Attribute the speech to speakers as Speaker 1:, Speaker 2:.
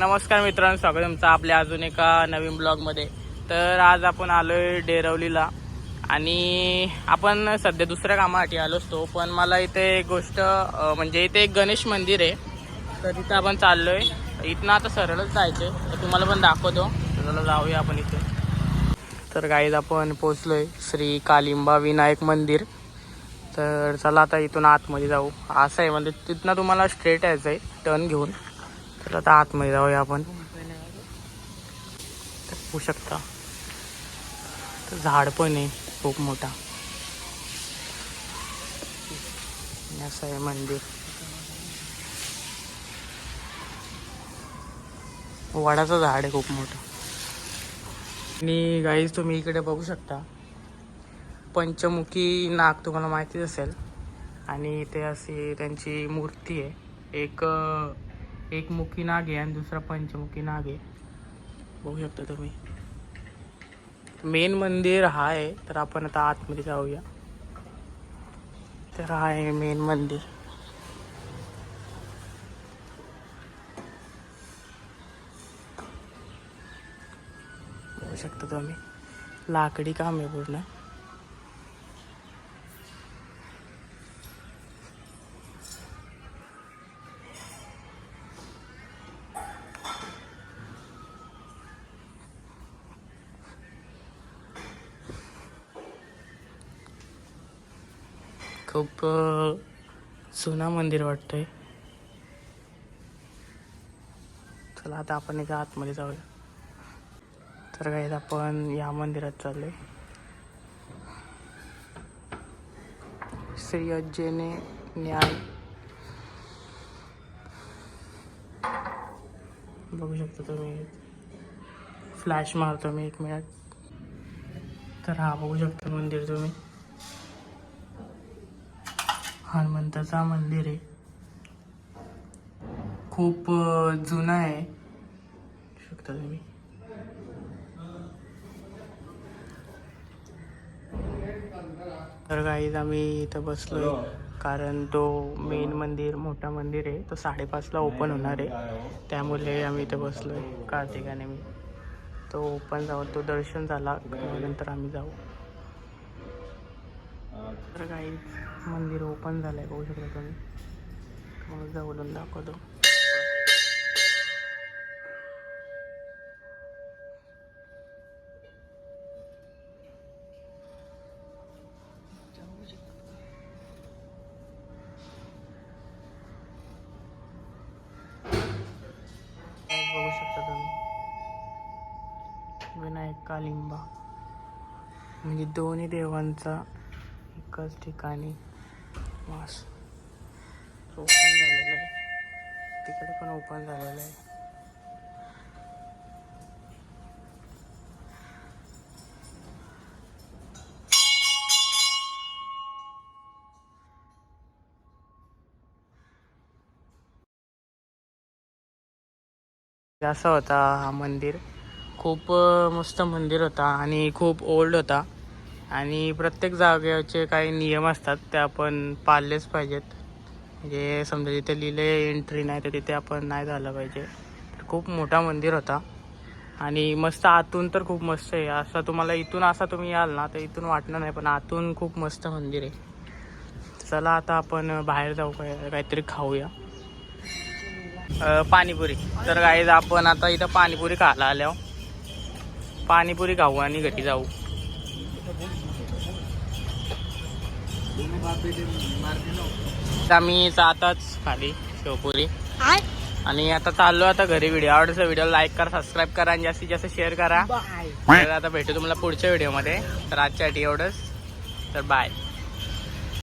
Speaker 1: नमस्कार मित्रांनो स्वागत तुमचं आपल्या अजून एका नवीन ब्लॉगमध्ये. तर आज आपण आलोय डेरवलीला आणि आपण सध्या दुसऱ्या कामासाठी आलो असतो पण मला इथे एक गोष्ट म्हणजे इथे एक गणेश मंदिर आहे. तर तिथं आपण चाललोय. इथनं आता सरळच जायचं तर तुम्हाला पण दाखवतो. तर चला जाऊया आपण इथे. तर गाईज आपण पोचलोय श्री कालिंबा विनायक मंदिर. तर चला आता इथून आतमध्ये जाऊ. असं आहे म्हणजे तिथनं तुम्हाला स्ट्रेट यायचं आहे टर्न घेऊन. तर आता आतमध्ये जाऊया आपण. तर होऊ शकता. तर झाड पण आहे खूप मोठा. असं आहे मंदिर. वडाचं झाड आहे खूप मोठं. आणि गाईज तुम्ही इकडे बघू शकता. पंचमुखी नाग तुम्हाला माहितीच असेल. आणि इथे अशी त्यांची मूर्ती आहे. एक एक मुखी नाग आहे आणि दुसरा पंचमुखी नाग. आहे बघू शकता तुम्ही. मेन मंदिर हा आहे तर आपण आता आतमध्ये जाऊया. तर हा आहे मेन मंदिर. बघू शकता तुम्ही. लाकडी काम आहे पूर्ण. खूप जुना मंदिर वाटतंय. चला आता आपण एका आतमध्ये जाऊया. तर काही आपण या मंदिरात चाललोय. श्री अज्जेने न्याय. बघू शकता तुम्ही. फ्लॅश मारतो मी एक मिनिट तर हा बघू शकता मंदिर तुम्ही. हनुमंताचा मंदिर आहे. खूप जुनं आहे. शकता तुम्ही? तर गाईज आम्ही इथं बसलोय. कारण तो मेन मंदिर मोठा मंदिर आहे. तो साडेपाचला ओपन होणार आहे. त्यामुळे आम्ही इथं बसलोय. कार्तिकाने मी. तो ओपन जाऊ तो दर्शन झाला. नंतर आम्ही जाऊ. तर काही मंदिर ओपन झालंय बघू शकता तुम्ही. मग जवळून दाखवतो. बघू शकता तुम्ही. विनायक कालिंबा. म्हणजे दोन्ही देवांचा एकाच ठिकाणी. मास ओपन झालेलं आहे. तिकडे पण ओपन झालेलं आहे. असा होता हा मंदिर. खूप मस्त मंदिर होता आणि खूप ओल्ड होता. आणि प्रत्येक जागेचे काही नियम असतात ते आपण पाळलेच पाहिजेत. म्हणजे समजा जिथे लिहिले एंट्री नाही तर तिथे आपण नाही झालं पाहिजे. तर खूप मोठा मंदिर होता. आणि मस्त आतून तर खूप मस्त आहे. असं तुम्हाला इथून असा तुम्ही याल ना तर इथून वाटणार नाही पण आतून खूप मस्त मंदिर आहे. चला आता आपण बाहेर जाऊ काय काहीतरी खाऊया. पाणीपुरी. तर गाईज आपण आता इथं पाणीपुरी खायला आल्या पाणीपुरी खाऊ आणि घरी जाऊ. आम्ही आताच खाली शेवपुरी. आणि आता चाललो आता घरी व्हिडिओ आवडचा व्हिडिओ लाईक करा सबस्क्राईब करा आणि जास्तीत जास्त शेअर करा. तर आता भेटू तुम्हाला पुढच्या व्हिडिओमध्ये तर आजच्यासाठी एवढंच. तर बाय